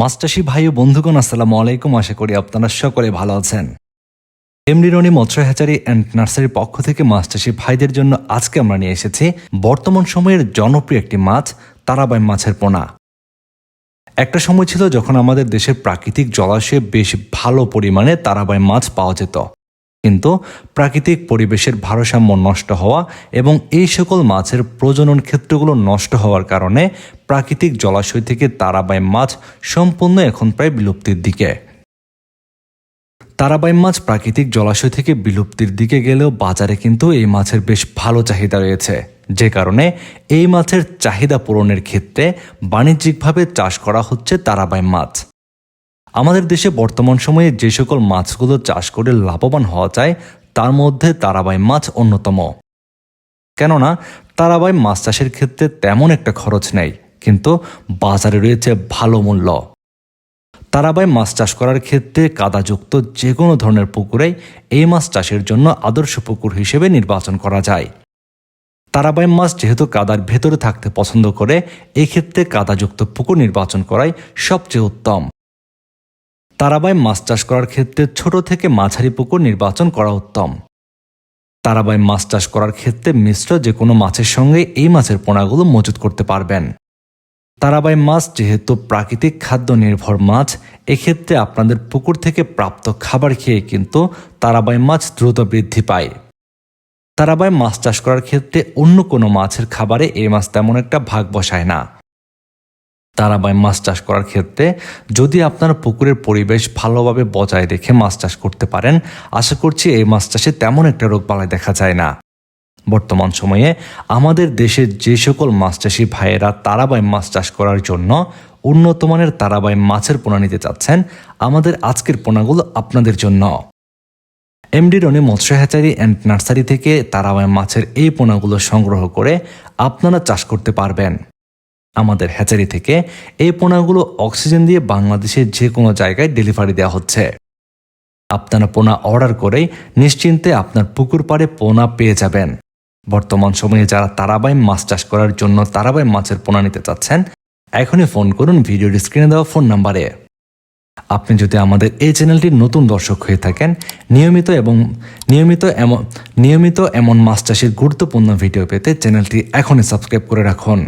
মাস্টাসি ভাই ও বন্ধুগণ, আসসালামু আলাইকুম। আশা করি আপনারা সকলে ভালো আছেন। এমডি রনি মৎস্য হ্যাচারি অ্যান্ড নার্সারির পক্ষ থেকে মাস্টাসি ভাইদের জন্য আজকে আমরা নিয়ে এসেছি বর্তমান সময়ের জনপ্রিয় একটি মাছ, তারাবাই মাছের পোনা। একটা সময় ছিল যখন আমাদের দেশের প্রাকৃতিক জলাশয়ে বেশ ভালো পরিমাণে তারাবাই মাছ পাওয়া যেত। কিন্তু প্রাকৃতিক পরিবেশের ভারসাম্য নষ্ট হওয়া এবং এই সকল মাছের প্রজনন ক্ষেত্রগুলো নষ্ট হওয়ার কারণে প্রাকৃতিক জলাশয় থেকে তারাবাই মাছ সম্পূর্ণ এখন প্রায় বিলুপ্তির দিকে। তারাবাই মাছ প্রাকৃতিক জলাশয় থেকে বিলুপ্তির দিকে গেলেও বাজারে কিন্তু এই মাছের বেশ ভালো চাহিদা রয়েছে। যে কারণে এই মাছের চাহিদা পূরণের ক্ষেত্রে বাণিজ্যিকভাবে চাষ করা হচ্ছে তারাবাই মাছ। আমাদের দেশে বর্তমান সময়ে যে সকল মাছগুলো চাষ করে লাভবান হওয়া যায় তার মধ্যে তারাবাই মাছ অন্যতম। কেননা, তারাবাই মাছ চাষের ক্ষেত্রে তেমন একটা খরচ নেই, কিন্তু বাজারে রয়েছে ভালো মূল্য। তারাবাই মাছ চাষ করার ক্ষেত্রে কাদাযুক্ত যে কোনো ধরনের পুকুরেই এই মাছ চাষের জন্য আদর্শ পুকুর হিসেবে নির্বাচন করা যায়। তারাবাই মাছ যেহেতু কাদার ভেতরে থাকতে পছন্দ করে, এক্ষেত্রে কাদাযুক্ত পুকুর নির্বাচন করাই সবচেয়ে উত্তম। তারাবাই মাছ চাষ করার ক্ষেত্রে ছোট থেকে মাঝারি পুকুর নির্বাচন করা উত্তম। তারাবাই মাছ চাষ করার ক্ষেত্রে মিশ্র যে কোনো মাছের সঙ্গে এই মাছের পোনাগুলো মজুত করতে পারবেন। তারাবাই মাছ যেহেতু প্রাকৃতিক খাদ্য নির্ভর মাছ, এক্ষেত্রে আপনাদের পুকুর থেকে প্রাপ্ত খাবার খেয়ে কিন্তু তারাবাই মাছ দ্রুত বৃদ্ধি পায়। তারাবাই মাছ চাষ করার ক্ষেত্রে অন্য কোনো মাছের খাবারে এই মাছ তেমন একটা ভাগ বসায় না। তারাবাই মাছ চাষ করার ক্ষেত্রে যদি আপনার পুকুরের পরিবেশ ভালোভাবে বজায় রেখে মাছ চাষ করতে পারেন, আশা করছি এই মাছ চাষে তেমন একটা রোগবালাই দেখা যায় না। বর্তমান সময়ে আমাদের দেশের যে সকল মাছ চাষি ভাইয়েরা তারাবাই মাছ চাষ করার জন্য উন্নত মানের তারাবাই মাছের পোনা নিতে চাচ্ছেন, আমাদের আজকের পোনাগুলো আপনাদের জন্য। এমডি রনি মৎস্য হ্যাচারি অ্যান্ড নার্সারি থেকে তারাবাই মাছের এই পোনাগুলো সংগ্রহ করে আপনারা চাষ করতে পারবেন। আমাদের হ্যাচারি থেকে এই পোনাগুলো অক্সিজেন দিয়ে বাংলাদেশের যে কোনো জায়গায় ডেলিভারি দেওয়া হচ্ছে। আপনারা পোনা অর্ডার করেই নিশ্চিন্তে আপনার পুকুর পাড়ে পোনা পেয়ে যাবেন। বর্তমান সময়ে যারা তারাবাই মাছ চাষ করার জন্য তারাবাই মাছের পোনা নিতে চাচ্ছেন, এখনই ফোন করুন ভিডিওর স্ক্রিনে দেওয়া ফোন নাম্বারে। আপনি যদি আমাদের এই চ্যানেলটির নতুন দর্শক হয়ে থাকেন, নিয়মিত এবং নিয়মিত এমন নিয়মিত এমন মাছ চাষের গুরুত্বপূর্ণ ভিডিও পেতে চ্যানেলটি এখনই সাবস্ক্রাইব করে রাখুন।